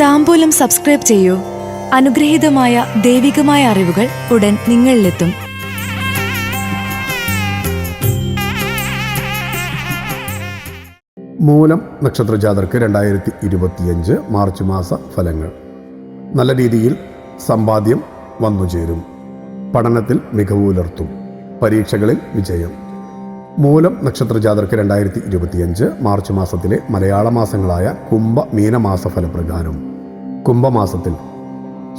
താമ്പൂലം subscribe ചെയ്യൂ. അനുഗ്രഹീതമായ ദൈവികമായ അറിവുകൾ ഉടൻ നിങ്ങളിലെത്തും. മൂലം നക്ഷത്ര ജാതർക്ക് രണ്ടായിരത്തി ഇരുപത്തിയഞ്ച് മാർച്ച് മാസ ഫലങ്ങൾ. നല്ല രീതിയിൽ സമ്പാദ്യം വന്നുചേരും. പഠനത്തിൽ മികവ് പുലർത്തും പരീക്ഷകളിൽ വിജയം. മൂലം നക്ഷത്ര ജാതർക്ക് രണ്ടായിരത്തി ഇരുപത്തിയഞ്ച് മാർച്ച് മാസത്തിലെ മലയാള മാസങ്ങളായ കുംഭ മീനമാസ ഫലപ്രകാരം. കുംഭമാസത്തിൽ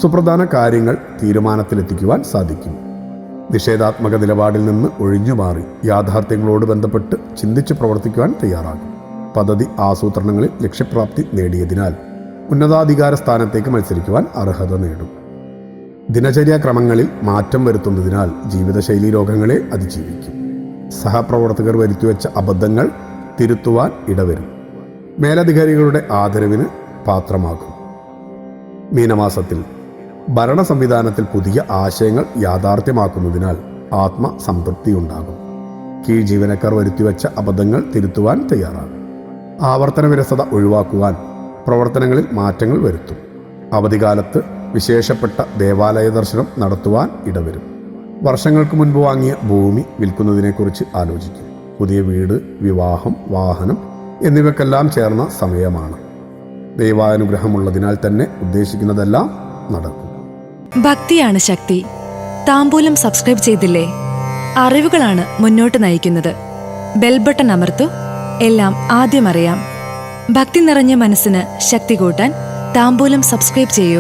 സുപ്രധാന കാര്യങ്ങൾ തീരുമാനത്തിലെത്തിക്കുവാൻ സാധിക്കും. നിഷേധാത്മക നിലപാടിൽ നിന്ന് ഒഴിഞ്ഞുമാറി യാഥാർത്ഥ്യങ്ങളോട് ബന്ധപ്പെട്ട് ചിന്തിച്ച് പ്രവർത്തിക്കുവാൻ തയ്യാറാകും. പദ്ധതി ആസൂത്രണങ്ങളിൽ ലക്ഷ്യപ്രാപ്തി നേടിയതിനാൽ ഉന്നതാധികാര സ്ഥാനത്തേക്ക് മത്സരിക്കുവാൻ അർഹത നേടും. ദിനചര്യാക്രമങ്ങളിൽ മാറ്റം വരുത്തുന്നതിനാൽ ജീവിതശൈലി രോഗങ്ങളെ അതിജീവിക്കും. സഹപ്രവർത്തകർ വരുത്തിവെച്ച അബദ്ധങ്ങൾ തിരുത്തുവാൻ ഇടവരും. മേലധികാരികളുടെ ആദരവിന് പാത്രമാകും. മീനമാസത്തിൽ ഭരണ സംവിധാനത്തിൽ പുതിയ ആശയങ്ങൾ യാഥാർത്ഥ്യമാക്കുന്നതിനാൽ ആത്മസംതൃപ്തി ഉണ്ടാകും കീഴ് ജീവനക്കാർ വരുത്തിവെച്ച അബദ്ധങ്ങൾ തിരുത്തുവാൻ തയ്യാറാകും. ആവർത്തന വിരസത ഒഴിവാക്കുവാൻ പ്രവർത്തനങ്ങളിൽ മാറ്റങ്ങൾ വരുത്തും. അവധികാലത്ത് വിശേഷപ്പെട്ട ദേവാലയ ദർശനം നടത്തുവാൻ ഇടവരും. വർഷങ്ങൾക്ക് മുൻപ് വാങ്ങിയ ഭൂമി വിൽക്കുന്നതിനെക്കുറിച്ച് ആലോചിക്കും. പുതിയ വീട് വിവാഹം വാഹനം എന്നിവയ്ക്കെല്ലാം ചേർന്ന സമയമാണ്. ദൈവാനുഗ്രഹമുള്ളതിനാൽ തന്നെ ഉദ്ദേശിക്കുന്നതെല്ലാം നടക്കും. ഭക്തിയാണ് ശക്തി. താമ്പൂലം സബ്സ്ക്രൈബ് ചെയ്തില്ലേ? അറിവുകളാണ് മുന്നോട്ട് നയിക്കുന്നത്. ബെൽബട്ടൺ അമർത്തു. എല്ലാം ആദ്യം അറിയാം. ഭക്തി നിറഞ്ഞ മനസ്സിന് ശക്തി കൂട്ടാൻ താമ്പൂലം സബ്സ്ക്രൈബ് ചെയ്യൂ.